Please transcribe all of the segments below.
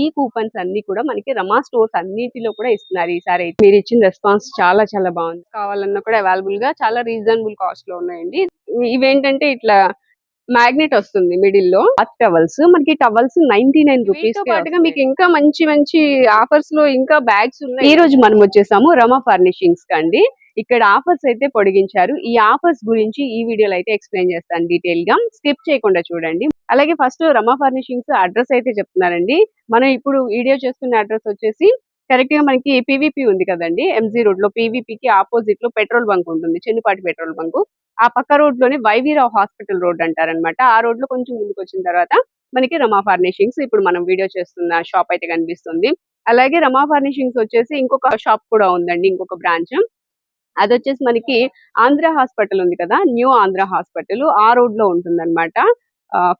ఈ కూపన్స్ అన్ని కూడా మనకి రమా స్టోర్స్ అన్నిటిలో కూడా ఇస్తున్నారు ఈసారి. మీరు ఇచ్చిన రెస్పాన్స్ చాలా చాలా బాగుంది. కావాలన్నా కూడా అవైలబుల్గా చాలా రీజనబుల్ కాస్ట్లో ఉన్నాయండి. ఇవేంటంటే ఇట్లా మ్యాగ్నెట్ వస్తుంది మిడిల్లో. బాత్ టవల్స్ మనకి టవల్స్ నైన్టీ నైన్ రూపీస్ పాటుగా మీకు ఇంకా మంచి మంచి ఆఫర్స్లో ఇంకా బ్యాగ్స్ ఉన్నాయి. ఈ రోజు మనం వచ్చేసాము రమా ఫర్నిషింగ్స్ కండి. ఇక్కడ ఆఫర్స్ అయితే పొడిగించారు. ఈ ఆఫర్స్ గురించి ఈ వీడియోలో అయితే ఎక్స్ప్లెయిన్ చేస్తాను డీటెయిల్గా స్కిప్ చేయకుండా చూడండి. అలాగే ఫస్ట్ రమా ఫర్నిషింగ్స్ అడ్రస్ అయితే చెప్తున్నారండి. మనం ఇప్పుడు వీడియో చేస్తున్న అడ్రస్ వచ్చేసి కరెక్ట్గా మనకి పీవీపీ ఉంది కదండి. ఎంజీ రోడ్లో పీవీపీకి ఆపోజిట్లో పెట్రోల్ బంక్ ఉంటుంది. Chennupati petrol bunk. ఆ పక్క రోడ్లోనే వైవీరావు హాస్పిటల్ రోడ్ అంటారనమాట. ఆ రోడ్లో కొంచెం ముందుకు వచ్చిన తర్వాత మనకి రమా ఫర్నిషింగ్స్ ఇప్పుడు మనం వీడియో చేస్తున్న షాప్ అయితే కనిపిస్తుంది. అలాగే రమా ఫర్నిషింగ్స్ వచ్చేసి ఇంకొక షాప్ కూడా ఉందండి. ఇంకొక బ్రాంచ్. అది వచ్చేసి మనకి ఆంధ్ర హాస్పిటల్ ఉంది కదా న్యూ ఆంధ్ర హాస్పిటల్. ఆ రోడ్లో ఉంటుంది అనమాట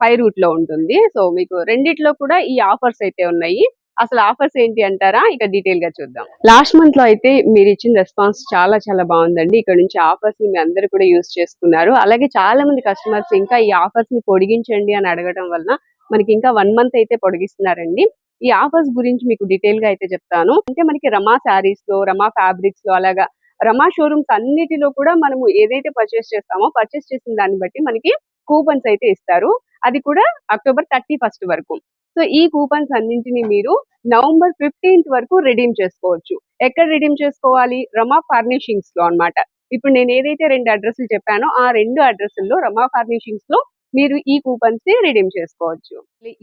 ఫైవ్ రూట్లో ఉంటుంది. సో మీకు రెండిట్లో కూడా ఈ ఆఫర్స్ అయితే ఉన్నాయి. అసలు ఆఫర్స్ ఏంటి అంటారా? ఇక డీటెయిల్గా చూద్దాం. లాస్ట్ మంత్లో అయితే మీరు ఇచ్చిన రెస్పాన్స్ చాలా చాలా బాగుందండి. ఇక్కడ నుంచి ఆఫర్స్ని మీ అందరు కూడా యూస్ చేసుకున్నారు. అలాగే చాలా మంది కస్టమర్స్ ఇంకా ఈ ఆఫర్స్ని పొడిగించండి అని అడగడం వలన మనకి ఇంకా వన్ మంత్ అయితే పొడిగిస్తున్నారండి. ఈ ఆఫర్స్ గురించి మీకు డీటెయిల్గా అయితే చెప్తాను. అంటే మనకి రమా శారీస్లో రమా ఫ్యాబ్రిక్స్లో అలాగా రమా షోరూమ్స్ అన్నిటిలో కూడా మనము ఏదైతే పర్చేస్ చేస్తామో పర్చేస్ చేసిన దాన్ని బట్టి మనకి కూపన్స్ అయితే ఇస్తారు. అది కూడా అక్టోబర్ థర్టీ ఫస్ట్ వరకు. సో ఈ కూపన్స్ అన్నింటినీ మీరు నవంబర్ ఫిఫ్టీన్త్ వరకు రిడీమ్ చేసుకోవచ్చు. ఎక్కడ రిడీమ్ చేసుకోవాలి? రమా ఫర్నిషింగ్స్లో అన్నమాట. ఇప్పుడు నేను ఏదైతే రెండు అడ్రస్లు చెప్పానో ఆ రెండు అడ్రస్ల్లో రమా ఫర్నిషింగ్స్లో మీరు ఈ కూపన్స్ని రిడీమ్ చేసుకోవచ్చు.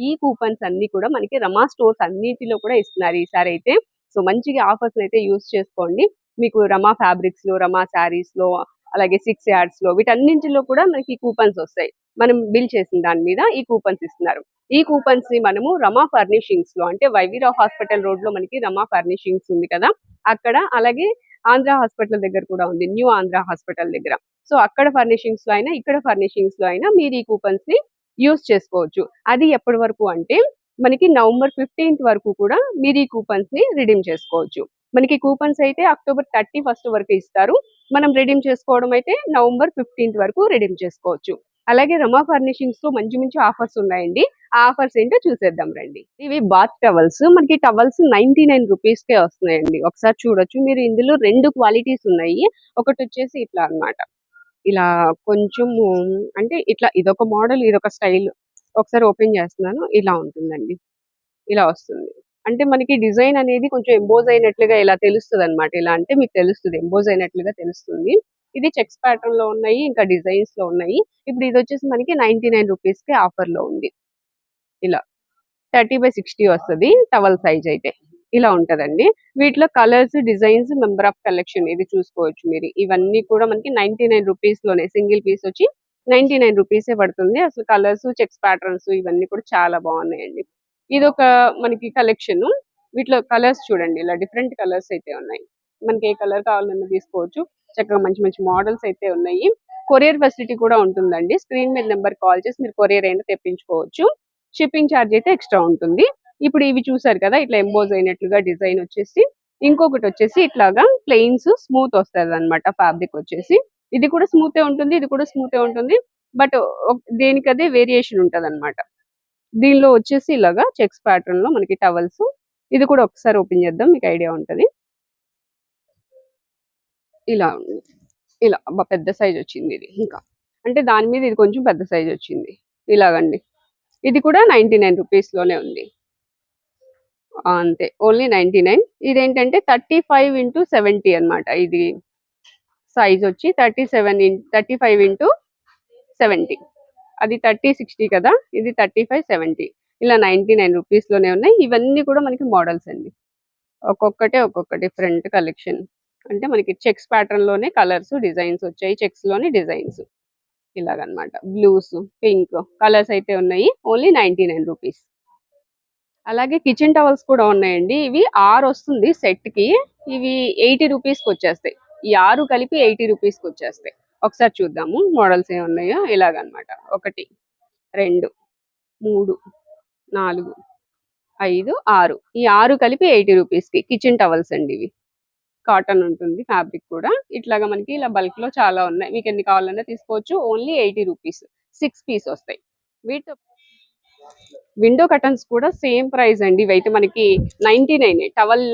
ఈ కూపన్స్ అన్ని కూడా మనకి రమా స్టోర్స్ అన్నిటిలో కూడా ఇస్తున్నారు ఈసారి అయితే. సో మంచిగా ఆఫర్స్ అయితే యూస్ చేసుకోండి. మీకు రమా ఫ్యాబ్రిక్స్లో రమా శారీస్లో అలాగే సిక్స్ యార్డ్స్లో వీటన్నింటిలో కూడా మనకి కూపన్స్ వస్తాయి. మనం బిల్ చేసిన దాని మీద ఈ కూపన్స్ ఇస్తున్నారు. ఈ కూపన్స్ని మనము రమా ఫర్నిషింగ్స్లో అంటే వైవీరావు హాస్పిటల్ రోడ్లో మనకి రమా ఫర్నిషింగ్స్ ఉంది కదా అక్కడ అలాగే ఆంధ్ర హాస్పిటల్ దగ్గర కూడా ఉంది న్యూ ఆంధ్ర హాస్పిటల్ దగ్గర. సో అక్కడ ఫర్నిషింగ్స్లో అయినా ఇక్కడ ఫర్నిషింగ్స్లో అయినా మీరు ఈ కూపన్స్ని యూస్ చేసుకోవచ్చు. అది ఎప్పటి వరకు అంటే మనకి నవంబర్ ఫిఫ్టీన్త్ వరకు కూడా మీరు ఈ కూపన్స్ని రిడీమ్ చేసుకోవచ్చు. మనకి కూపన్స్ అయితే అక్టోబర్ థర్టీ ఫస్ట్ వరకు ఇస్తారు. మనం రిడీమ్ చేసుకోవడం అయితే నవంబర్ ఫిఫ్టీన్త్ వరకు రిడీమ్ చేసుకోవచ్చు. అలాగే రమా ఫర్నిషింగ్స్లో మంచి మంచి ఆఫర్స్ ఉన్నాయండి. ఆ ఆఫర్స్ ఏంటో చూసేద్దాం రండి. ఇవి బాత్ టవల్స్. మనకి టవల్స్ నైన్టీ నైన్ రూపీస్ కే వస్తున్నాయండి. ఒకసారి చూడొచ్చు. మీరు ఇందులో రెండు క్వాలిటీస్ ఉన్నాయి. ఒకటి వచ్చేసి ఇట్లా అన్నమాట. ఇలా కొంచెం అంటే ఇట్లా ఇదొక మోడల్ ఇదొక స్టైల్. ఒకసారి ఓపెన్ చేస్తున్నాను. ఇలా ఉంటుందండి. ఇలా వస్తుంది. అంటే మనకి డిజైన్ అనేది కొంచెం ఎంబోజ్ అయినట్లుగా ఇలా తెలుస్తుంది అనమాట ఇలా అంటే మీకు తెలుస్తుంది ఎంబోజ్ అయినట్లుగా తెలుస్తుంది. ఇది చెక్స్ ప్యాటర్న్లో ఉన్నాయి ఇంకా డిజైన్స్లో ఉన్నాయి. ఇప్పుడు ఇది వచ్చేసి మనకి నైన్టీ నైన్ రూపీస్కి ఆఫర్లో ఉంది. ఇలా థర్టీ బై సిక్స్టీ వస్తుంది టవల్ సైజ్ అయితే. ఇలా ఉంటదండి. వీటిలో colours designs member of collection ఇది చూసుకోవచ్చు మీరు. ఇవన్నీ కూడా మనకి నైన్టీ నైన్ రూపీస్లోనే సింగిల్ పీస్ వచ్చి నైన్టీ నైన్ రూపీసే పడుతుంది. అసలు కలర్స్ చెక్స్ ప్యాటర్న్స్ ఇవన్నీ కూడా చాలా బాగున్నాయండి. ఇది ఒక మనకి కలెక్షన్ వీటిలో కలర్స్ చూడండి. ఇలా డిఫరెంట్ కలర్స్ అయితే ఉన్నాయి. మనకి ఏ కలర్ కావాలన్నా తీసుకోవచ్చు. చక్కగా మంచి మంచి మోడల్స్ అయితే ఉన్నాయి. కొరియర్ ఫెసిలిటీ కూడా ఉంటుందండి. స్క్రీన్ మీద నెంబర్ కాల్ చేసి మీరు కొరియర్ అయినా తెప్పించుకోవచ్చు. షిప్పింగ్ ఛార్జ్ అయితే ఎక్స్ట్రా ఉంటుంది. ఇప్పుడు ఇవి చూసారు కదా ఇట్లా ఎంబోజ్ అయినట్లుగా డిజైన్ వచ్చేసి. ఇంకొకటి వచ్చేసి ఇట్లాగా ప్లెయిన్స్ స్మూత్ వస్తుంది అనమాట ఫ్యాబ్రిక్ వచ్చేసి. ఇది కూడా స్మూతే ఉంటుంది ఇది కూడా స్మూతే ఉంటుంది. బట్ దేనికదే వేరియేషన్ ఉంటుంది అనమాట దీనిలో వచ్చేసి ఇలాగా చెక్స్ ప్యాటర్న్లో మనకి టవల్స్. ఇది కూడా ఒకసారి ఓపెన్ చేద్దాం మీకు ఐడియా ఉంటుంది. ఇలా ఇలా అబ్బా పెద్ద సైజ్ వచ్చింది ఇది ఇంకా. అంటే దాని మీద ఇది కొంచెం పెద్ద సైజ్ వచ్చింది. ఇలాగండి. ఇది కూడా నైన్టీ నైన్ రూపీస్లోనే ఉంది. అంతే ఓన్లీ నైన్టీ నైన్. ఇదేంటంటే థర్టీ ఫైవ్ ఇంటూ సెవెంటీ అనమాట ఇది సైజ్ వచ్చి thirty seven in thirty five into seventy. అది థర్టీ సిక్స్టీ కదా? ఇది థర్టీ ఫైవ్ సెవెంటీ. ఇలా నైంటీ నైన్లోనే ఉన్నాయి. ఇవన్నీ కూడా మనకి మోడల్స్ అండి. ఒక్కొక్కటే ఒక్కొక్క డిఫరెంట్ కలెక్షన్. అంటే మనకి చెక్స్ ప్యాటర్న్లోనే కలర్స్ డిజైన్స్ వచ్చాయి. చెక్స్లోని డిజైన్స్. ఇలాగనమాట. బ్లూస్ పింక్ కలర్స్ అయితే ఉన్నాయి. Only ninety nine rupees. అలాగే కిచెన్ టవల్స్ కూడా ఉన్నాయండి. ఇవి ఆరు వస్తుంది సెట్కి ఇవి ఎయిటీ రూపీస్కి వచ్చేస్తాయి. ఈ ఆరు కలిపి ఎయిటీ రూపీస్కి వచ్చేస్తాయి. ఒకసారి చూద్దాము. మోడల్స్ ఏమి ఉన్నాయో ఇలాగనమాట. ఒకటి రెండు మూడు నాలుగు ఐదు ఆరు. ఈ ఆరు కలిపి ఎయిటీ రూపీస్కి కిచెన్ టవల్స్ అండి ఇవి. కాటన్ ఉంటుంది ఫ్యాబ్రిక్ కూడా. ఇట్లాగా మనకి ఇలా బల్క్లో చాలా ఉన్నాయి. మీకు ఎన్ని కావాలన్నా తీసుకోవచ్చు. Only eighty rupees. Six piece వస్తాయి. వీటితో విండో కటన్స్ కూడా సేమ్ ప్రైస్ అండి. ఇవైతే మనకి నైన్టీ నైన్ టవల్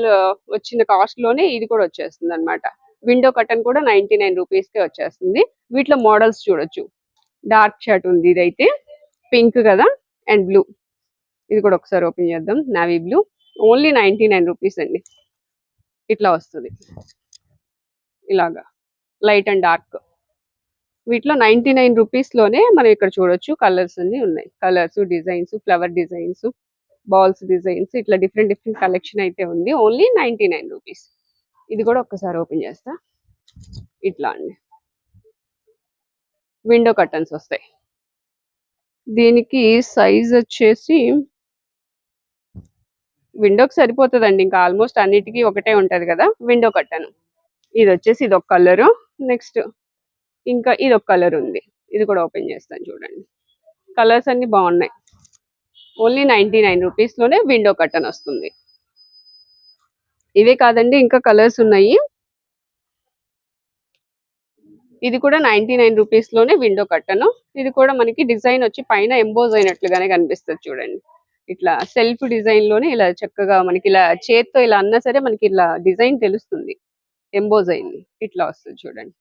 వచ్చిన కాస్ట్లోనే ఇది కూడా వచ్చేస్తుంది అనమాట విండో కర్టన్ కూడా నైన్టీ నైన్ రూపీస్కే వచ్చేస్తుంది. వీటిలో మోడల్స్ చూడొచ్చు. డార్క్ షర్ట్ ఉంది ఇదైతే. పింక్ కదా? And blue. ఇది కూడా ఒకసారి ఓపెన్ చేద్దాం. Navy blue. Only ninety nine rupees అండి. ఇట్లా వస్తుంది. ఇలాగా. Light and dark. వీటిలో నైన్టీ నైన్ రూపీస్లోనే మనం ఇక్కడ చూడొచ్చు కలర్స్ అన్ని ఉన్నాయి. Colours designs flower designs balls designs ఇట్లా డిఫరెంట్ డిఫరెంట్ కలెక్షన్ అయితే ఉంది. Only ninety nine rupees. ఇది కూడా ఒక్కసారి ఓపెన్ చేస్తా. ఇట్లా అండి. విండో కర్టన్స్ వస్తాయి. దీనికి సైజ్ వచ్చేసి విండోకి సరిపోతుందండి. ఇంకా ఆల్మోస్ట్ అన్నిటికీ ఒకటే ఉంటుంది కదా విండో కట్టను ఇది వచ్చేసి ఇది ఒక కలరు. నెక్స్ట్ ఇంకా ఇది ఒక కలర్ ఉంది. ఇది కూడా ఓపెన్ చేస్తాను చూడండి. కలర్స్ అన్ని బాగున్నాయి. ఓన్లీ నైన్టీ నైన్ రూపీస్లోనే విండో కట్టన్ వస్తుంది. ఇవే కాదండి ఇంకా కలర్స్ ఉన్నాయి. ఇది కూడా నైన్టీ నైన్ రూపీస్లోనే విండో కట్టను. ఇది కూడా మనకి డిజైన్ వచ్చి పైన ఎంబోజ్ అయినట్లుగానే కనిపిస్తుంది చూడండి. ఇట్లా సెల్ఫ్ డిజైన్లోనే ఇలా చక్కగా మనకి ఇలా చేత్తో ఇలా అన్నా సరే మనకి ఇలా డిజైన్ తెలుస్తుంది. ఎంబోజ్ అయింది. ఇట్లా వస్తుంది చూడండి.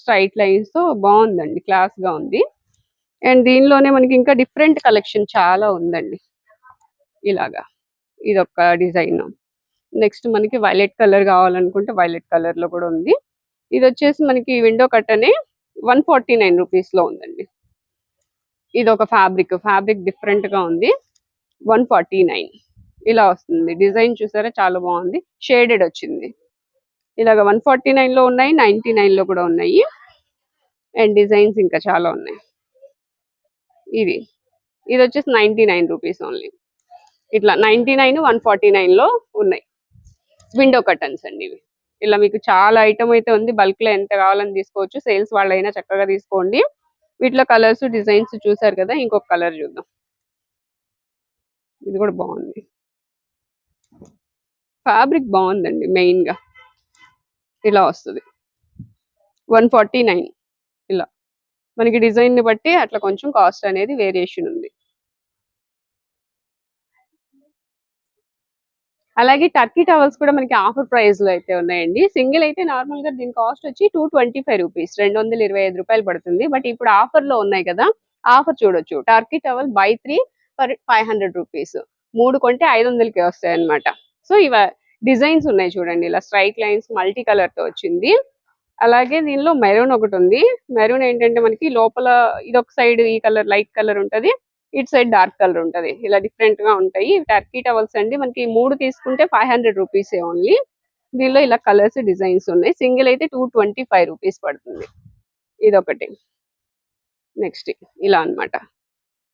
స్ట్రైట్ లైన్స్తో బాగుందండి క్లాస్గా ఉంది. అండ్ దీనిలోనే మనకి ఇంకా డిఫరెంట్ కలెక్షన్ చాలా ఉందండి. ఇలాగా ఇది ఒక డిజైన్. నెక్స్ట్ మనకి వైలెట్ కలర్ కావాలనుకుంటే వైలెట్ కలర్లో కూడా ఉంది. ఇది వచ్చేసి మనకి విండో కట్టనే వన్ ఫార్టీ నైన్ రూపీస్లో ఉందండి. ఇది ఒక ఫ్యాబ్రిక్ ఫ్యాబ్రిక్ డిఫరెంట్గా ఉంది. One forty nine. ఇలా వస్తుంది. డిజైన్ చూసారా? చాలా బాగుంది. షేడెడ్ వచ్చింది. ఇలాగ వన్ ఫార్టీ నైన్లో ఉన్నాయి నైన్టీ నైన్లో కూడా ఉన్నాయి. అండ్ డిజైన్స్ ఇంకా చాలా ఉన్నాయి. ఇది ఇది వచ్చేసి నైన్టీ నైన్ రూపీస్ ఓన్లీ. ఇట్లా నైన్టీ నైన్ వన్ ఫార్టీ నైన్లో ఉన్నాయి. విండో కర్టన్స్ అండి ఇవి. ఇలా మీకు చాలా ఐటమ్ అయితే ఉంది. బల్క్లో ఎంత కావాలని తీసుకోవచ్చు. సేల్స్ వాళ్ళైనా చక్కగా తీసుకోండి. వీటిలో కలర్స్ డిజైన్స్ చూసారు కదా ఇంకొక కలర్ చూద్దాం. ఇది కూడా బాగుంది. ఫ్యాబ్రిక్ బాగుందండి మెయిన్గా ఇలా వస్తుంది. One forty nine. ఇలా. మనకి డిజైన్ని బట్టి అట్లా కొంచెం కాస్ట్ అనేది వేరియేషన్ ఉంది. అలాగే టర్కీ టవల్స్ కూడా మనకి ఆఫర్ ప్రైస్లో అయితే ఉన్నాయండి. సింగిల్ అయితే నార్మల్గా దీని కాస్ట్ వచ్చి టూ ట్వంటీ ఫైవ్ రూపీస్. రెండు వందల ఇరవై ఐదు రూపాయలు పడుతుంది. బట్ ఇప్పుడు ఆఫర్లో ఉన్నాయి కదా ఆఫర్ చూడొచ్చు. Turkey towel buy three for five hundred rupees. మూడు కొంటే ఐదు వందలకి వస్తాయి అనమాట సో ఇవ డిజైన్స్ ఉన్నాయి చూడండి. ఇలా స్ట్రైక్ లైన్స్ మల్టీ కలర్తో వచ్చింది. అలాగే దీనిలో మెరూన్ ఒకటి ఉంది. మెరూన్ ఏంటంటే మనకి లోపల ఇది ఒక సైడ్ ఈ కలర్ లైట్ కలర్ ఉంటది. ఇటు సైడ్ డార్క్ కలర్ ఉంటది. ఇలా డిఫరెంట్గా ఉంటాయి. టర్కీ టవల్స్ అండి. మనకి మూడు తీసుకుంటే ఫైవ్ హండ్రెడ్ రూపీస్ ఓన్లీ దీనిలో ఇలా కలర్స్ డిజైన్స్ ఉన్నాయి. సింగిల్ అయితే టూ ట్వంటీ ఫైవ్ రూపీస్ పడుతుంది. ఇది ఒకటి నెక్స్ట్ ఇలా అన్నమాట.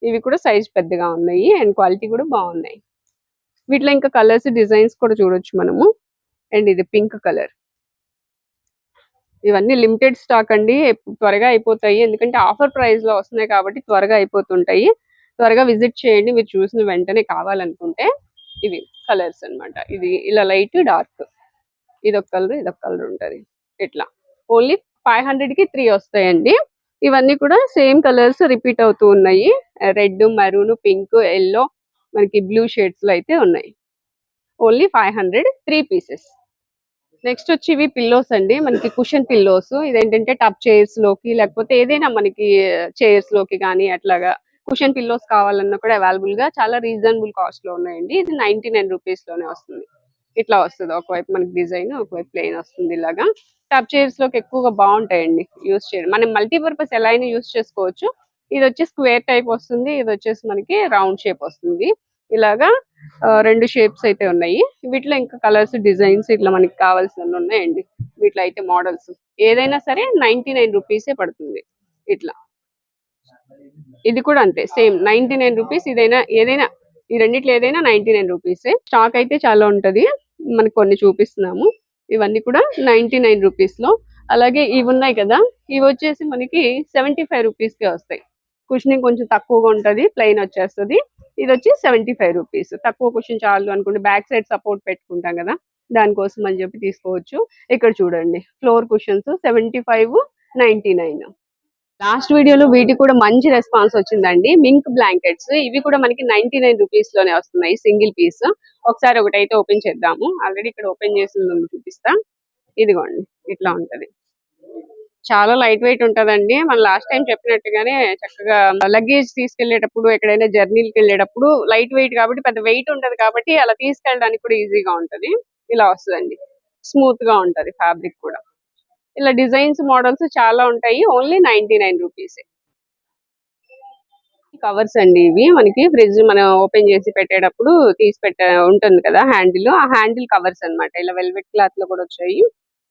ఇవి కూడా సైజ్ పెద్దగా ఉన్నాయి. అండ్ క్వాలిటీ కూడా బాగున్నాయి. వీటిలో ఇంకా కలర్స్ డిజైన్స్ కూడా చూడొచ్చు మనము. అండ్ ఇది పింక్ కలర్. ఇవన్నీ లిమిటెడ్ స్టాక్ అండి. త్వరగా అయిపోతాయి. ఎందుకంటే ఆఫర్ ప్రైస్లో వస్తున్నాయి కాబట్టి త్వరగా అయిపోతుంటాయి. త్వరగా విజిట్ చేయండి. మీరు చూసిన వెంటనే కావాలనుకుంటే ఇవి కలర్స్ అన్నమాట. ఇది ఇలా లైట్ డార్క్. ఇదొక కలర్ ఇదొక కలర్ ఉంటది. ఇట్లా. ఓన్లీ ఫైవ్ హండ్రెడ్కి త్రీ వస్తాయండి. ఇవన్నీ కూడా సేమ్ కలర్స్ రిపీట్ అవుతూ ఉన్నాయి. రెడ్ మరూన్ పింక్ ఎల్లో మనకి బ్లూ షేడ్స్లో అయితే ఉన్నాయి. Only five hundred three pieces. Next వచ్చి ఇవి పిల్లోస్ అండి. మనకి కుషన్ పిల్లోస్. ఇదేంటంటే టప్ చైర్స్లోకి లేకపోతే ఏదైనా మనకి చైర్స్లోకి కానీ అట్లాగా కుషన్ పిల్లోస్ కావాలన్నా కూడా అవైలబుల్గా చాలా రీజనబుల్ కాస్ట్లో ఉన్నాయండి. ఇది నైన్టీ నైన్ రూపీస్లోనే వస్తుంది. ఇట్లా వస్తుంది. ఒకవైపు మనకి డిజైన్ ఒకవైపు ప్లెయిన్ వస్తుంది ఇలాగా. టప్ చైర్స్లోకి ఎక్కువగా బాగుంటాయండి యూస్ చేయడం మనం మల్టీపర్పస్ ఎలా అయినా యూస్ చేసుకోవచ్చు. ఇది వచ్చి స్క్వేర్ టైప్ వస్తుంది. ఇది వచ్చేసి మనకి రౌండ్ షేప్ వస్తుంది. ఇలాగా రెండు షేప్స్ అయితే ఉన్నాయి. వీటిలో ఇంకా కలర్స్ డిజైన్స్ ఇట్లా మనకి కావాల్సిన ఉన్నాయండి. వీటిలో అయితే మోడల్స్ ఏదైనా సరే నైన్టీ నైన్ రూపీసే పడుతుంది. ఇట్లా. ఇది కూడా అంతే సేమ్ నైన్టీ నైన్ రూపీస్ ఇదైనా ఏదైనా ఈ రెండిట్లో ఏదైనా నైన్టీ నైన్ రూపీస్. స్టాక్ అయితే చాలా ఉంటది మనకు కొన్ని చూపిస్తున్నాము. ఇవన్నీ కూడా నైన్టీ నైన్ రూపీస్లో అలాగే ఇవి ఉన్నాయి కదా ఇవి వచ్చేసి మనకి సెవెంటీ ఫైవ్ రూపీస్కి వస్తాయి. కుషనింగ్ కొంచెం తక్కువగా ఉంటది ప్లెయిన్ వచ్చేస్తది. ఇది వచ్చి సెవెంటీ ఫైవ్ రూపీస్. తక్కువ కుషన్ చాలు అనుకుంటే బ్యాక్ సైడ్ సపోర్ట్ పెట్టుకుంటాం కదా దానికోసం అని చెప్పి తీసుకోవచ్చు. ఇక్కడ చూడండి floor cushions seventy five ninety nine. Last వీడియోలో వీటికి కూడా మంచి రెస్పాన్స్ వచ్చిందండి. Mink blankets. ఇవి కూడా మనకి నైన్టీ నైన్ రూపీస్లోనే వస్తున్నాయి సింగిల్ పీస్. ఒకసారి ఒకటైతే ఓపెన్ చేద్దాము. ఆల్రెడీ ఇక్కడ ఓపెన్ చేసింది ఉంది చూపిస్తా. ఇదిగోండి ఇట్లా ఉంటది. చాలా లైట్ వెయిట్ ఉంటదండి. మనం లాస్ట్ టైం చెప్పినట్టుగానే చక్కగా లగేజ్ తీసుకెళ్ళేటప్పుడు ఎక్కడైనా జర్నీకి వెళ్ళేటప్పుడు లైట్ వెయిట్ కాబట్టి పెద్ద వెయిట్ ఉంటది కాబట్టి అలా తీసుకెళ్ళడానికి కూడా ఈజీగా ఉంటది. ఇలా వస్తుందండి. స్మూత్గా ఉంటది ఫ్యాబ్రిక్ కూడా. ఇలా డిజైన్స్ మోడల్స్ చాలా ఉంటాయి. Only ninety nine rupees covers అండి ఇవి. మనకి ఫ్రిడ్జ్ మనం ఓపెన్ చేసి పెట్టేటప్పుడు తీసి పెట్ట ఉంటుంది కదా హ్యాండిల్. ఆ హ్యాండిల్ కవర్స్ అన్నమాట. ఇలా వెల్వెట్ క్లాత్లో కూడా వచ్చాయి.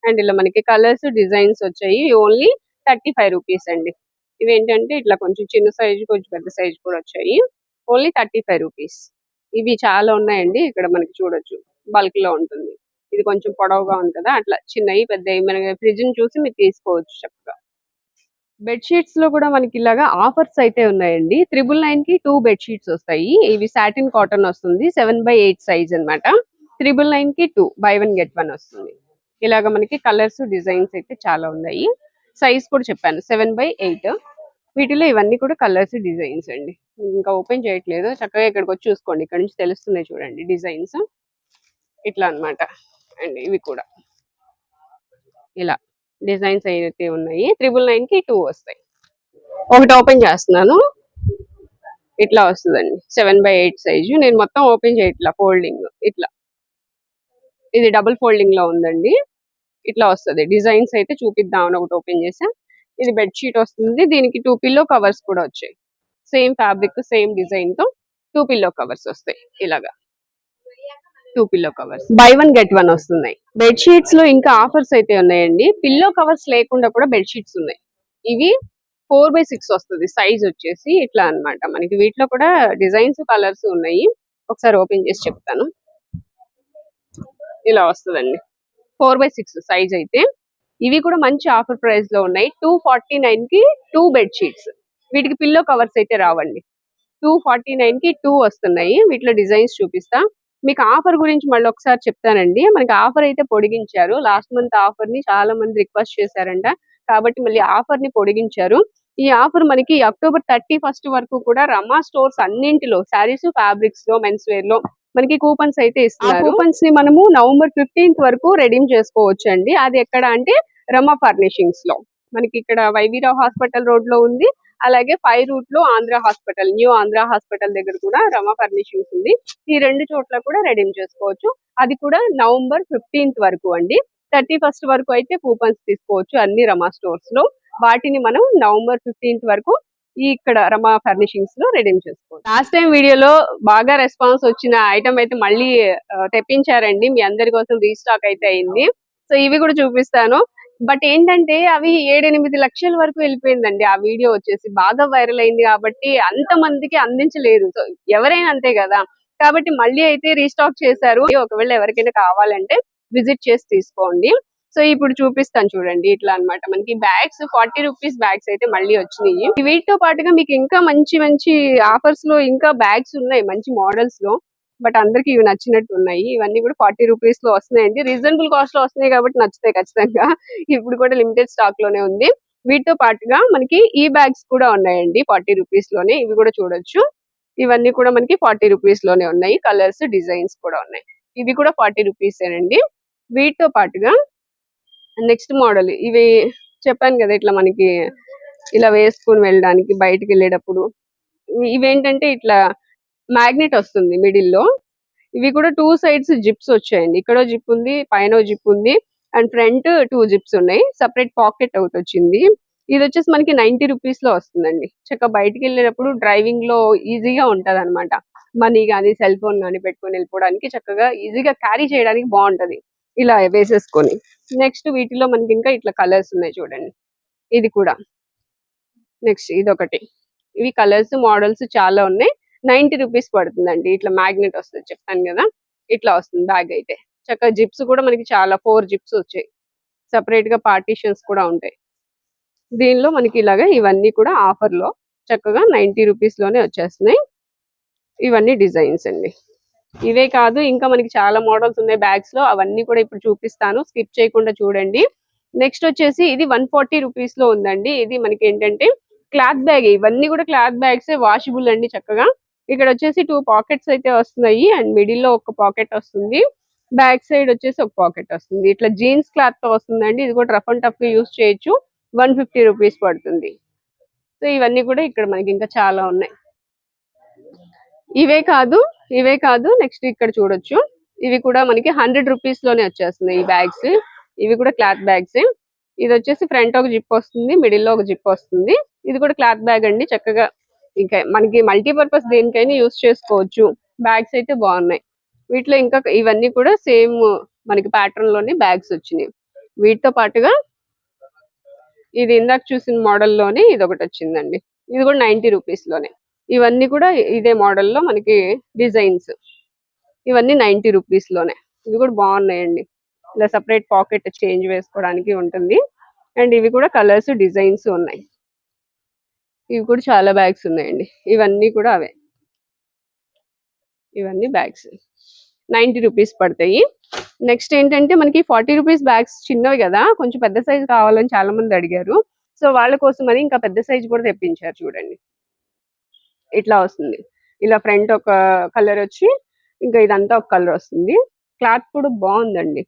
అండ్ ఇలా మనకి కలర్స్ డిజైన్స్ వచ్చాయి. ఓన్లీ థర్టీ ఫైవ్ రూపీస్ అండి. ఇవి ఏంటంటే ఇట్లా కొంచెం చిన్న సైజు కొంచెం పెద్ద సైజు కూడా వచ్చాయి. Only thirty five rupees. ఇవి చాలా ఉన్నాయండి. ఇక్కడ మనకి చూడొచ్చు. బల్క్లో ఉంటుంది. ఇది కొంచెం పొడవుగా ఉంది కదా అట్లా చిన్నవి పెద్దవి మన ఫ్రిడ్జ్ చూసి మీరు తీసుకోవచ్చు చక్కగా. బెడ్షీట్స్లో కూడా మనకి ఇలాగా ఆఫర్స్ అయితే ఉన్నాయండి. త్రిబుల్ నైన్కి టూ బెడ్షీట్స్ వస్తాయి. ఇవి సాటిన్ కాటన్ వస్తుంది సెవెన్ బై ఎయిట్ సైజ్ అన్నమాట. త్రిబుల్ నైన్కి two buy one get one వస్తుంది. ఇలాగ మనకి కలర్స్ డిజైన్స్ అయితే చాలా ఉన్నాయి. సైజ్ కూడా చెప్పాను సెవెన్ బై ఎయిట్. వీటిలో ఇవన్నీ కూడా కలర్స్ డిజైన్స్ అండి. ఇంకా ఓపెన్ చేయట్లేదు. చక్కగా ఇక్కడికి వచ్చి చూసుకోండి. ఇక్కడ నుంచి తెలుస్తున్నాయి చూడండి డిజైన్స్. ఇట్లా అన్నమాట. అండ్ ఇవి కూడా. ఇలా డిజైన్స్ అయితే ఉన్నాయి. త్రిబుల్ నైన్కి టూ వస్తాయి. ఒకటి ఓపెన్ చేస్తున్నాను. ఇట్లా వస్తుందండి. Seven by eight size. నేను మొత్తం ఓపెన్ చేయట్లా ఫోల్డింగ్ ఇట్లా. ఇది డబుల్ ఫోల్డింగ్లో ఉందండి. ఇట్లా వస్తుంది. డిజైన్స్ అయితే చూపిద్దామని ఒకటి ఓపెన్ చేసా ఇది బెడ్ షీట్ వస్తుంది. దీనికి టూ పిల్లో కవర్స్ కూడా వచ్చాయి. సేమ్ ఫ్యాబ్రిక్ సేమ్ డిజైన్తో టూ పిల్లో కవర్స్ వస్తాయి ఇలాగా. Two pillow covers buy one get one వస్తున్నాయి. బెడ్ షీట్స్లో ఇంకా ఆఫర్స్ అయితే ఉన్నాయండి. పిల్లో కవర్స్ లేకుండా కూడా బెడ్ షీట్స్ ఉన్నాయి. ఇవి ఫోర్ బై సిక్స్ వస్తుంది. సైజ్ వచ్చేసి ఇట్లా అన్నమాట. మనకి వీటిలో కూడా డిజైన్స్ కలర్స్ ఉన్నాయి. ఒకసారి ఓపెన్ చేసి చెప్తాను. ఇలా వస్తుందండి. ఫోర్ బై సిక్స్ సైజ్ అయితే. ఇవి కూడా మంచి ఆఫర్ ప్రైస్లో ఉన్నాయి. టూ ఫార్టీ నైన్కి టూ బెడ్ షీట్స్ వీటికి పిల్లో కవర్స్ అయితే రావండి. టూ ఫార్టీ నైన్కి టూ వస్తున్నాయి. వీటిలో డిజైన్స్ చూపిస్తా. మీకు ఆఫర్ గురించి మళ్ళీ ఒకసారి చెప్తానండి. మనకి ఆఫర్ అయితే పొడిగించారు. లాస్ట్ మంత్ ఆఫర్ని చాలా మంది రిక్వెస్ట్ చేశారంట. కాబట్టి మళ్ళీ ఆఫర్ని పొడిగించారు. ఈ ఆఫర్ మనకి అక్టోబర్ థర్టీ ఫస్ట్ వరకు కూడా రమా స్టోర్స్ అన్నింటిలో శారీస్ ఫ్యాబ్రిక్స్లో మెన్స్ వేర్లో మనకి కూపన్స్ అయితే ఇస్తున్నారు. కూపన్స్ని మనము నవంబర్ ఫిఫ్టీన్త్ వరకు రెడీమ్ చేసుకోవచ్చు అండి అది ఎక్కడ అంటే రమా ఫర్నిషింగ్స్లో. మనకి ఇక్కడ వైవీరావు హాస్పిటల్ రోడ్లో ఉంది. అలాగే ఫైవ్ రూట్లో Andhra hospital new Andhra hospital దగ్గర కూడా రమ ఫర్నిషింగ్స్ ఉంది. ఈ రెండు చోట్ల కూడా రెడీమ్ చేసుకోవచ్చు. అది కూడా నవంబర్ ఫిఫ్టీన్త్ వరకు అండి. థర్టీ ఫస్ట్ వరకు అయితే కూపన్స్ తీసుకోవచ్చు అన్ని రమా స్టోర్స్లో. వాటిని మనం నవంబర్ ఫిఫ్టీన్త్ వరకు ఇక్కడ రమా ఫర్నిషింగ్స్లో రెడీమ్ చేసుకోవచ్చు. లాస్ట్ టైం వీడియోలో బాగా రెస్పాన్స్ వచ్చిన ఐటమ్ అయితే మళ్ళీ తెప్పించారండి. మీ అందరి కోసం రీస్టాక్ అయితే అయింది. సో ఇవి కూడా చూపిస్తాను. బట్ ఏంటంటే అవి ఏడెనిమిది లక్షల వరకు వెళ్ళిపోయిందండి. ఆ వీడియో వచ్చేసి బాగా వైరల్ అయింది కాబట్టి అంత మందికి అందించలేదు. సో ఎవరైనా అంతే కదా. కాబట్టి మళ్ళీ అయితే రీస్టాక్ చేశారు. ఒకవేళ ఎవరికైనా కావాలంటే విజిట్ చేసి తీసుకోండి. సో ఇప్పుడు చూపిస్తాను చూడండి. ఇట్లా అన్నమాట. మనకి బ్యాగ్స్ ఫార్టీ రూపీస్ బ్యాగ్స్ అయితే మళ్ళీ వచ్చినాయి. వీటితో పాటుగా మీకు ఇంకా మంచి మంచి ఆఫర్స్లో ఇంకా బ్యాగ్స్ ఉన్నాయి. మంచి మోడల్స్లో బట్ అందరికి ఇవి నచ్చినట్టు ఉన్నాయి ఇవన్నీ కూడా ఫార్టీ రూపీస్లో వస్తున్నాయండి. రీజనబుల్ కాస్ట్లో వస్తున్నాయి కాబట్టి నచ్చుతాయి ఖచ్చితంగా. ఇప్పుడు కూడా లిమిటెడ్ స్టాక్లోనే ఉంది. వీటితో పాటుగా మనకి ఈ బ్యాగ్స్ కూడా ఉన్నాయండి ఫార్టీ రూపీస్లోనే. ఇవి కూడా చూడొచ్చు. ఇవన్నీ కూడా మనకి ఫార్టీ రూపీస్లోనే ఉన్నాయి. కలర్స్ డిజైన్స్ కూడా ఉన్నాయి. ఇవి కూడా ఫార్టీ రూపీస్ అండి వీటితో పాటుగా నెక్స్ట్ మోడల్ ఇవి చెప్పాను కదా ఇట్లా మనకి ఇలా వేసుకొని వెళ్ళడానికి బయటికి వెళ్ళేటప్పుడు. ఇవేంటంటే ఇట్లా మ్యాగ్నెట్ వస్తుంది మిడిల్లో ఇవి కూడా టూ సైడ్స్ జిప్స్ వచ్చాయండి. ఇక్కడ జిప్ ఉంది పైన జిప్ ఉంది అండ్ ఫ్రంట్ టూ జిప్స్ ఉన్నాయి. సపరేట్ పాకెట్ ఒకటి వచ్చింది. ఇది వచ్చేసి మనకి నైన్టీ రూపీస్లో వస్తుందండి. చక్కగా బయటికి వెళ్ళేటప్పుడు డ్రైవింగ్లో ఈజీగా ఉంటది అనమాట మనీ కానీ సెల్ ఫోన్ కానీ పెట్టుకొని వెళ్ళిపోవడానికి చక్కగా ఈజీగా క్యారీ చేయడానికి బాగుంటది. ఇలా వేసేసుకొని. నెక్స్ట్ వీటిలో మనకి ఇంకా ఇట్లా కలర్స్ ఉన్నాయి చూడండి. ఇది కూడా. నెక్స్ట్ ఇది ఒకటి ఇవి కలర్స్ మోడల్స్ చాలా ఉన్నాయి. నైన్టీ రూపీస్ పడుతుందండి. ఇట్లా మ్యాగ్నెట్ వస్తుంది. చెప్పాను కదా. ఇట్లా వస్తుంది బ్యాగ్ అయితే. చక్కగా జిప్స్ కూడా మనకి చాలా ఫోర్ జిప్స్ వచ్చాయి. సపరేట్గా పార్టీషన్స్ కూడా ఉంటాయి. దీనిలో మనకి ఇలాగా ఇవన్నీ కూడా ఆఫర్లో చక్కగా నైన్టీ రూపీస్లోనే వచ్చేస్తున్నాయి. ఇవన్నీ డిజైన్స్ అండి. ఇవే కాదు ఇంకా మనకి చాలా మోడల్స్ ఉన్నాయి బ్యాగ్స్లో అవన్నీ కూడా ఇప్పుడు చూపిస్తాను. స్కిప్ చేయకుండా చూడండి. నెక్స్ట్ వచ్చేసి ఇది వన్ ఫార్టీ రూపీస్లో ఉందండి. ఇది మనకి ఏంటంటే క్లాత్ బ్యాగ్. ఇవన్నీ కూడా క్లాత్ బ్యాగ్స్ వాషబుల్ అండి చక్కగా. ఇక్కడ వచ్చేసి టూ పాకెట్స్ అయితే వస్తున్నాయి. అండ్ మిడిల్లో ఒక పాకెట్ వస్తుంది. బ్యాక్ సైడ్ వచ్చేసి ఒక పాకెట్ వస్తుంది. ఇట్లా జీన్స్ క్లాత్తో వస్తుందండి. ఇది కూడా రఫ్ అండ్ టఫ్గా యూస్ చేయొచ్చు. వన్ ఫిఫ్టీ రూపీస్ పడుతుంది. సో ఇవన్నీ కూడా ఇక్కడ మనకి ఇంకా చాలా ఉన్నాయి. ఇవే కాదు ఇవే కాదు. నెక్స్ట్ ఇక్కడ చూడొచ్చు. ఇవి కూడా మనకి హండ్రెడ్ రూపీస్లోనే వచ్చేస్తున్నాయి ఈ బ్యాగ్స్ ఇవి కూడా క్లాత్ బ్యాగ్స్ ఇది వచ్చేసి ఫ్రంట్ ఒక జిప్ వస్తుంది. మిడిల్లో ఒక జిప్ వస్తుంది. ఇది కూడా క్లాత్ బ్యాగ్ అండి. చక్కగా ఇంకా మనకి మల్టీపర్పస్ దేనికైనా యూస్ చేసుకోవచ్చు. బ్యాగ్స్ అయితే బాగున్నాయి. వీటిలో ఇంకా ఇవన్నీ కూడా సేమ్ మనకి ప్యాటర్న్లోనే బ్యాగ్స్ వచ్చినాయి. వీటితో పాటుగా ఇది ఇందాక చూసిన మోడల్లోనే ఇది ఒకటి వచ్చిందండి. ఇది కూడా నైన్టీ రూపీస్లోనే. ఇవన్నీ కూడా ఇదే మోడల్లో మనకి డిజైన్స్ ఇవన్నీ నైన్టీ రూపీస్లోనే. ఇవి కూడా బాగున్నాయండి. ఇలా సపరేట్ పాకెట్ చేంజ్ వేసుకోవడానికి ఉంటుంది. అండ్ ఇవి కూడా కలర్స్ డిజైన్స్ ఉన్నాయి. ఇవి కూడా చాలా బ్యాగ్స్ ఉన్నాయండి. ఇవన్నీ కూడా అవే. ఇవన్నీ బ్యాగ్స్ నైంటీ రూపీస్ పడతాయి. నెక్స్ట్ ఏంటంటే మనకి ఫార్టీ రూపీస్ బ్యాగ్స్ చిన్నవి కదా కొంచెం పెద్ద సైజ్ కావాలని చాలా మంది అడిగారు. సో వాళ్ళ కోసం అని ఇంకా పెద్ద సైజ్ కూడా తెప్పించారు చూడండి. ఇట్లా వస్తుంది. ఇలా ఫ్రంట్ ఒక కలర్ వచ్చి ఇంకా ఇదంతా ఒక కలర్ వస్తుంది. క్లాత్ కూడా బాగుందండి.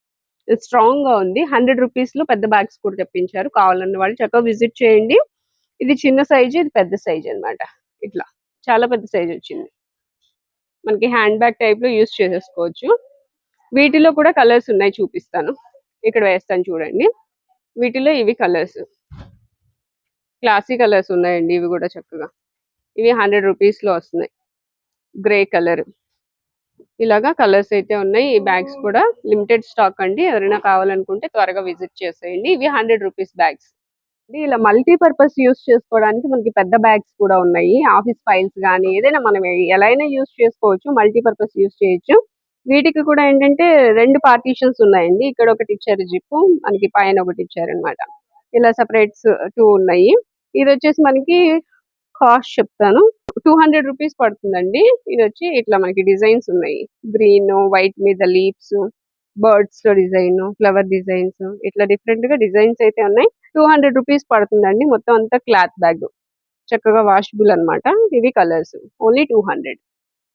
స్ట్రాంగ్గా ఉంది. హండ్రెడ్ రూపీస్లో పెద్ద బ్యాగ్స్ కూడా తెప్పించారు. కావాలన్న వాళ్ళు చక్కగా విజిట్ చేయండి. ఇది చిన్న సైజు ఇది పెద్ద సైజ్ అన్నమాట. ఇట్లా. చాలా పెద్ద సైజ్ వచ్చింది. మనకి హ్యాండ్ బ్యాగ్ టైప్లో యూస్ చేసేసుకోవచ్చు. వీటిలో కూడా కలర్స్ ఉన్నాయి చూపిస్తాను. ఇక్కడ వేస్తాను చూడండి. వీటిలో ఇవి కలర్స్ క్లాసీ కలర్స్ ఉన్నాయండి ఇవి కూడా చక్కగా. ఇవి హండ్రెడ్ రూపీస్లో వస్తున్నాయి. గ్రే కలర్ ఇలాగా కలర్స్ అయితే ఉన్నాయి. ఈ బ్యాగ్స్ కూడా లిమిటెడ్ స్టాక్ అండి. ఎవరైనా కావాలనుకుంటే త్వరగా విజిట్ చేసేయండి. ఇవి హండ్రెడ్ రూపీస్ బ్యాగ్స్ ఇలా మల్టీపర్పస్ యూస్ చేసుకోవడానికి మనకి పెద్ద బ్యాగ్స్ కూడా ఉన్నాయి. ఆఫీస్ ఫైల్స్ కానీ ఏదైనా మనం ఎలా అయినా యూస్ చేసుకోవచ్చు మల్టీపర్పస్ యూస్ చేయొచ్చు. వీటికి కూడా ఏంటంటే రెండు పార్టీషన్స్ ఉన్నాయండి. ఇక్కడ ఒకటి ఇచ్చారు జిప్ మనకి పైన ఒకటి ఇచ్చారనమాట ఇలా సపరేట్స్ టూ ఉన్నాయి. ఇది వచ్చేసి మనకి కాస్ట్ చెప్తాను. టూ హండ్రెడ్ రూపీస్ పడుతుందండి. ఇది వచ్చి ఇట్లా మనకి డిజైన్స్ ఉన్నాయి. గ్రీన్ వైట్ మీద లీవ్స్ బర్డ్స్లో డిజైన్ ఫ్లవర్ డిజైన్స్ ఇట్లా డిఫరెంట్గా డిజైన్స్ అయితే ఉన్నాయి. టూ హండ్రెడ్ రూపీస్ పడుతుందండి. మొత్తం అంతా క్లాత్ బ్యాగ్. చక్కగా వాషబుల్ అన్నమాట. ఇవి కలర్స్. Only two hundred.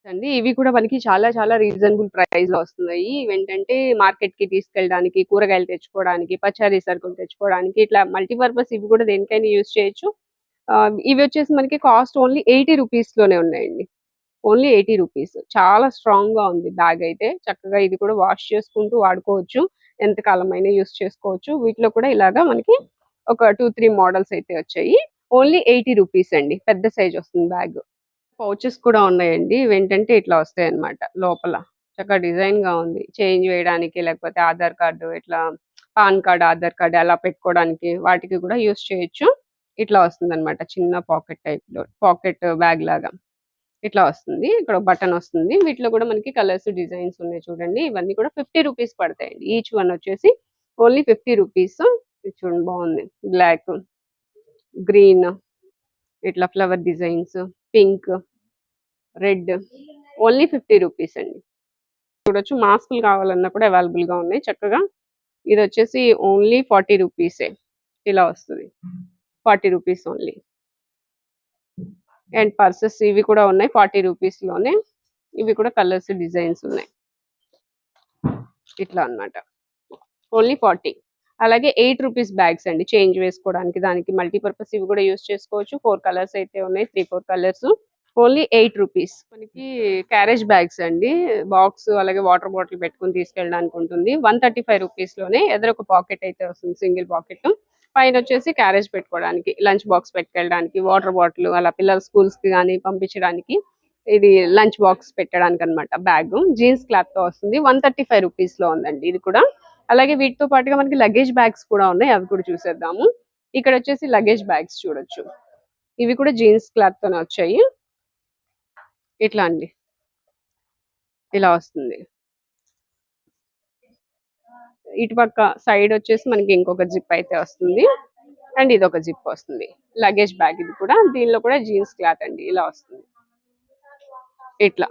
అండి ఇవి కూడా మనకి చాలా చాలా రీజనబుల్ ప్రైస్లో వస్తున్నాయి. ఇవేంటంటే మార్కెట్కి తీసుకెళ్ళడానికి కూరగాయలు తెచ్చుకోవడానికి పచారీ సరుకులు తెచ్చుకోవడానికి ఇట్లా మల్టీపర్పస్ ఇవి కూడా దేనికైనా యూజ్ చేయొచ్చు. ఇవి వచ్చేసి మనకి కాస్ట్ ఓన్లీ ఎయిటీ రూపీస్లోనే ఉన్నాయండి. Only eighty rupees. చాలా స్ట్రాంగ్గా ఉంది బ్యాగ్ అయితే. చక్కగా ఇది కూడా వాష్ చేసుకుంటూ వాడుకోవచ్చు. ఎంత అయినా యూస్ చేసుకోవచ్చు. వీటిలో కూడా ఇలాగా మనకి ఒక టూ త్రీ మోడల్స్ అయితే వచ్చాయి. ఓన్లీ ఎయిటీ రూపీస్ అండి. పెద్ద సైజ్ వస్తుంది బ్యాగ్ పౌచెస్ కూడా ఉన్నాయండి. ఇవేంటంటే ఏంటంటే ఇట్లా వస్తాయి అనమాట లోపల. చక్కగా డిజైన్గా ఉంది. చేంజ్ వేయడానికి లేకపోతే ఆధార్ కార్డు ఇట్లా పాన్ కార్డ్ ఆధార్ కార్డ్ అలా పెట్టుకోవడానికి వాటికి కూడా యూస్ చేయొచ్చు. ఇట్లా వస్తుంది అనమాట చిన్న పాకెట్ టైప్లో పాకెట్ బ్యాగ్ లాగా. ఇట్లా వస్తుంది. ఇక్కడ బటన్ వస్తుంది. వీటిలో కూడా మనకి కలర్స్ డిజైన్స్ ఉన్నాయి చూడండి. ఇవన్నీ కూడా ఫిఫ్టీ రూపీస్ పడతాయండి. ఈచ్ వన్ వచ్చేసి ఓన్లీ ఫిఫ్టీ రూపీస్ చూడండి బాగుంది. బ్లాక్ గ్రీన్ ఇట్లా flower designs pink red only fifty rupees అండి. చూడొచ్చు మాస్కులు కావాలన్నా కూడా అవైలబుల్గా ఉన్నాయి. చక్కగా ఇది వచ్చేసి ఓన్లీ ఫార్టీ రూపీసే. ఇలా వస్తుంది. Forty rupees only. And purses ఇవి కూడా ఉన్నాయి ఫార్టీ రూపీస్లోనే ఇవి కూడా కలర్స్ డిజైన్స్ ఉన్నాయి. ఇట్లా అన్నమాట. Only forty. అలాగే ఎయిట్ రూపీస్ బ్యాగ్స్ అండి చేంజ్ వేసుకోవడానికి. దానికి మల్టీపర్పస్ ఇవి కూడా యూస్ చేసుకోవచ్చు. ఫోర్ కలర్స్ అయితే ఉన్నాయి. Three four colours. Only eight rupees. మనకి క్యారేజ్ బ్యాగ్స్ అండి. బాక్స్ అలాగే వాటర్ బాటిల్ పెట్టుకుని తీసుకెళ్ళడానికి ఉంటుంది. వన్ థర్టీ ఫైవ్ రూపీస్లోనే ఎదురు ఒక పాకెట్ అయితే వస్తుంది. Single pocket. పైన వచ్చేసి క్యారేజ్ పెట్టుకోవడానికి లంచ్ బాక్స్ పెట్టుకెళ్ళడానికి వాటర్ బాటిల్ అలా పిల్లల స్కూల్స్కి కానీ పంపించడానికి ఇది లంచ్ బాక్స్ పెట్టడానికి అన్నమాట బ్యాగ్. జీన్స్ క్లాత్తో వస్తుంది. వన్ థర్టీ ఫైవ్ రూపీస్లో ఉందండి ఇది కూడా. అలాగే వీటితో పాటుగా మనకి లగేజ్ బ్యాగ్స్ కూడా ఉన్నాయి. అవి కూడా చూసేద్దాము. ఇక్కడ వచ్చేసి లగేజ్ బ్యాగ్స్ చూడొచ్చు. ఇవి కూడా జీన్స్ క్లాత్ తోనే వచ్చాయి. ఇట్లా అండి. ఇలా వస్తుంది. ఇటుపక్క సైడ్ వచ్చేసి మనకి ఇంకొక జిప్ అయితే వస్తుంది. అండ్ ఇది ఒక జిప్ వస్తుంది. లగేజ్ బ్యాగ్ ఇది కూడా. దీనిలో కూడా జీన్స్ క్లాత్ అండి. ఇలా వస్తుంది. ఇట్లా.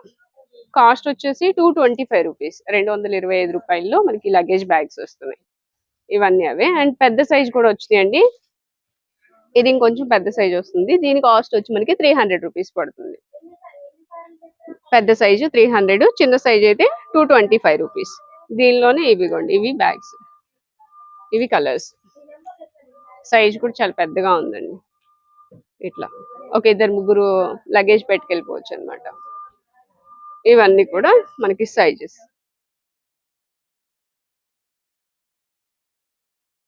కాస్ట్ వచ్చేసి టూ ట్వంటీ ఫైవ్ రూపీస్. రెండు వందల ఇరవై ఐదు రూపాయల్లో మనకి లగేజ్ బ్యాగ్స్ వస్తున్నాయి. ఇవన్నీ అవే. అండ్ పెద్ద సైజ్ కూడా వచ్చినాయండి. ఇది ఇంకొంచెం పెద్ద సైజ్ వస్తుంది. దీని కాస్ట్ వచ్చి మనకి త్రీ హండ్రెడ్ రూపీస్ పడుతుంది. పెద్ద సైజు త్రీ హండ్రెడ్ చిన్న సైజ్ అయితే టూ ట్వంటీ ఫైవ్ రూపీస్ దీనిలోనే ఇవిగోండి ఇవి బ్యాగ్స్ ఇవి కలర్స్ సైజ్ కూడా చాలా పెద్దగా ఉందండి. ఇట్లా. ఒక ఇద్దరు ముగ్గురు లగేజ్ పెట్టుకెళ్ళిపోవచ్చు అనమాట ఇవన్నీ కూడా మనకి సైజెస్